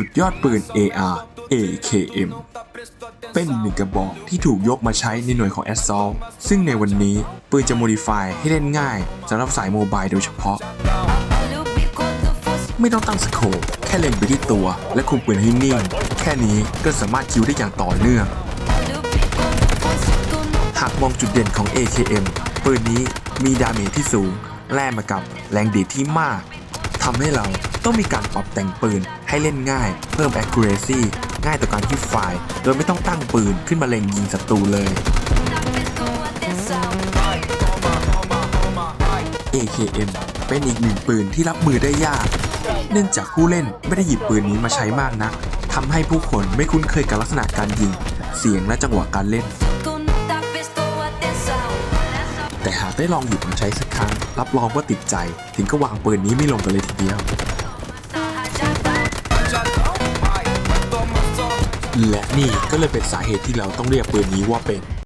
สุดยอดปืน AR AKM เป็นหนึ่งกระบอกที่ถูกยกมาใช้ในหน่วยของ Assault ซึ่งในวันนี้ปืนจะโมดิฟายให้เล่นง่ายสำหรับสายโมบายโดยเฉพาะ ไม่ต้องตั้งสโคปแค่เล็งไปที่ตัว และคุมปืนให้นิ่ง แค่นี้ก็สามารถคิวได้อย่างต่อเนื่อง หากมองจุดเด่นของ AKM ปืนนี้มีดาเมจที่สูง แลกมากับแรงดีดที่มากทำให้เรา ต้องมีการปรับแต่งปืนให้เล่นง่าย เพิ่ม accuracy ง่ายต่อการฮิตไฟล์โดยไม่ต้องตั้งปืนขึ้นมาเล็งยิงศัตรูเลย AKM เป็นอีกหนึ่งปืนที่รับมือได้ยาก เนื่องจากผู้เล่นไม่ได้หยิบปืนนี้มาใช้มากนักทำให้ผู้คนไม่คุ้นเคยกับลักษณะการยิง เสียงและจังหวะการเล่น แต่หากได้ลองหยิบมาใช้สักครั้ง รับรองว่าติดใจ ถึงก็วางปืนนี้ไม่ลงกันเลยทีเดียว และนี่ก็เลยเป็นสาเหตุที่เราต้องเรียกปืนนี้ว่าเป็น